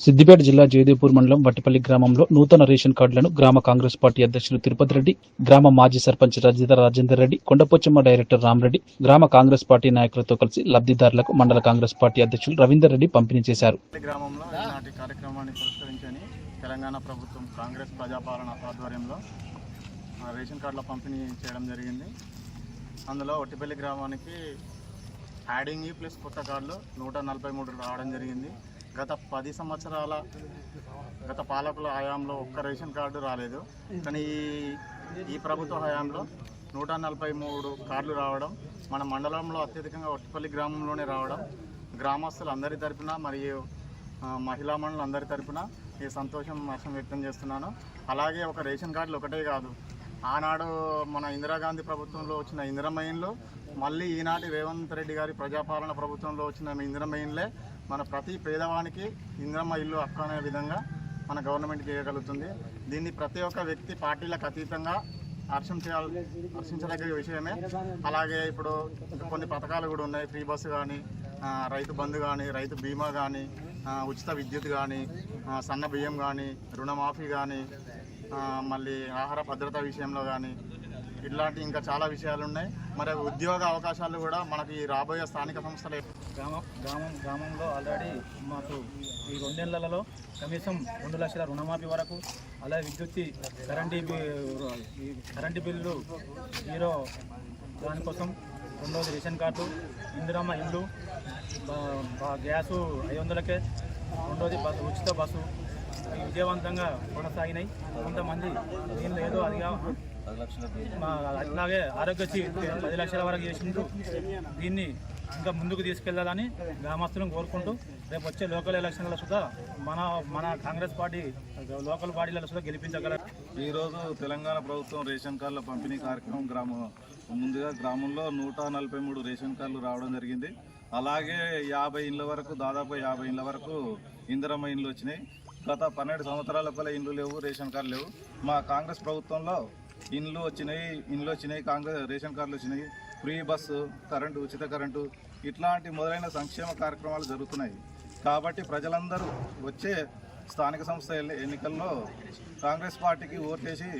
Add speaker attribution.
Speaker 1: సిద్దిపేట జిల్లా జయదేవ్పూర్ మండలం వట్టిపల్లి గ్రామంలో నూతన రేషన్ కార్డులను గ్రామ కాంగ్రెస్ పార్టీ అధ్యక్షులు తిరుపతి రెడ్డి గ్రామ మాజీ సర్పంచ్ రజిత రాజేందర్ రెడ్డి కొండపోచమ్మ డైరెక్టర్ రామరెడ్డి గ్రామ కాంగ్రెస్ పార్టీ నాయకులతో కలిసి లబ్ధిదారులకు మండల కాంగ్రెస్ పార్టీ అధ్యక్షులు రవీందర్ రెడ్డి పంపిణీ చేశారు.
Speaker 2: గ్రామంలో కార్యక్రమాన్ని పురస్కరించని తెలంగాణ ప్రభుత్వం కాంగ్రెస్ ప్రజాపాలన ఆధ్వర్యంలో ఆ, రేషన్ కార్డుల పంపిణీ చేయడం జరిగింది. అందులో ఒట్టిపల్లి గ్రామానికి యాడింగ్ ప్లస్ కొత్త కార్డులు నూట నలభై మూడు రావడం జరిగింది. గత పది సంవత్సరాల గత పాలకుల హయాంలో ఒక్క రేషన్ కార్డు రాలేదు. కానీ ఈ ఈ ప్రభుత్వ హయాంలో నూట నలభై మూడు కార్డులు రావడం మన మండలంలో అత్యధికంగా ఒట్టిపల్లి గ్రామంలోనే రావడం గ్రామస్తులు అందరి తరపున మరియు మహిళా మండలం అందరి తరపున ఈ సంతోషం హర్షం వ్యక్తం చేస్తున్నాను. అలాగే ఒక రేషన్ కార్డులు ఒకటే కాదు ఆనాడు మన ఇందిరాగాంధీ ప్రభుత్వంలో వచ్చిన ఇందిరమయంలో మళ్ళీ ఈనాటి రేవంత్ రెడ్డి గారి ప్రజాపాలన ప్రభుత్వంలో వచ్చిన ఇందిరమయంలే మన ప్రతి పేదవానికి ఇందిరమ్మ ఇల్లు హక్కు అనే విధంగా మన గవర్నమెంట్ చేయగలుగుతుంది దీన్ని ప్రతి ఒక్క వ్యక్తి పార్టీలకు అతీతంగా హర్షం చేయాలి హర్షించదగ్గ విషయమే. అలాగే ఇప్పుడు కొన్ని పథకాలు కూడా ఉన్నాయి. ఫ్రీ బస్సు కానీ రైతు బంధు కానీ రైతు బీమా కానీ ఉచిత విద్యుత్ కానీ సన్న బియ్యం కానీ రుణమాఫీ కానీ మళ్ళీ ఆహార భద్రత విషయంలో కానీ ఇట్లాంటి ఇంకా చాలా విషయాలు ఉన్నాయి మరి ఉద్యోగ అవకాశాలు కూడా మనకి రాబోయే స్థానిక సంస్థలు
Speaker 3: గ్రామం గ్రామం గ్రామంలో ఆల్రెడీ మాకు ఈ రెండేళ్ళలో కనీసం రెండు లక్షల రుణమాఫీ వరకు అలాగే విద్యుత్ కరెంటు కరెంటు బిల్లు జీరో దానికోసం రెండవది రేషన్ కార్డు ఇందిరమ్మ ఇల్లు గ్యాసు ఐదు వందలకే. రెండోది బస్సు ఉచిత బస్సు. విజయవంతంగా కొనసాగినాయి. కొంతమంది దీనిలో ఏదో అదిగా అట్లాగే ఆరోగ్యశ్రీ పది లక్షల వరకు చేసిండ్రు. దీన్ని ఇంకా ముందుకు తీసుకెళ్ళాలని గ్రామస్తులను కోరుకుంటూ రేపు వచ్చే లోకల్ ఎలక్షన్ల సుధా మన మన కాంగ్రెస్ పార్టీ లోకల్ పార్టీల సుధా గెలిపించగల.
Speaker 4: ఈరోజు తెలంగాణ ప్రభుత్వం రేషన్ కార్డుల పంపిణీ కార్యక్రమం గ్రామం ముందుగా గ్రామంలో నూట నలభై మూడు రేషన్ కార్డులు రావడం జరిగింది. అలాగే యాభై ఇండ్ల వరకు దాదాపు యాభై ఇండ్ల వరకు ఇందిరమ్మ ఇండ్లు వచ్చినాయి. గత పన్నెండు సంవత్సరాల పల ఇండ్లు లేవు రేషన్ కార్డు లేవు. మా కాంగ్రెస్ ప్రభుత్వంలో ఇండ్లు వచ్చినాయి ఇండ్లు వచ్చినాయి కాంగ్రెస్ రేషన్ కార్డులు వచ్చినాయి ఫ్రీ బస్సు కరెంటు ఉచిత కరెంటు ఇట్లాంటి మొదలైన సంక్షేమ కార్యక్రమాలు జరుగుతున్నాయి. కాబట్టి ప్రజలందరూ వచ్చే స్థానిక సంస్థ ఎన్నికల్లో కాంగ్రెస్ పార్టీకి ఓట్లేసి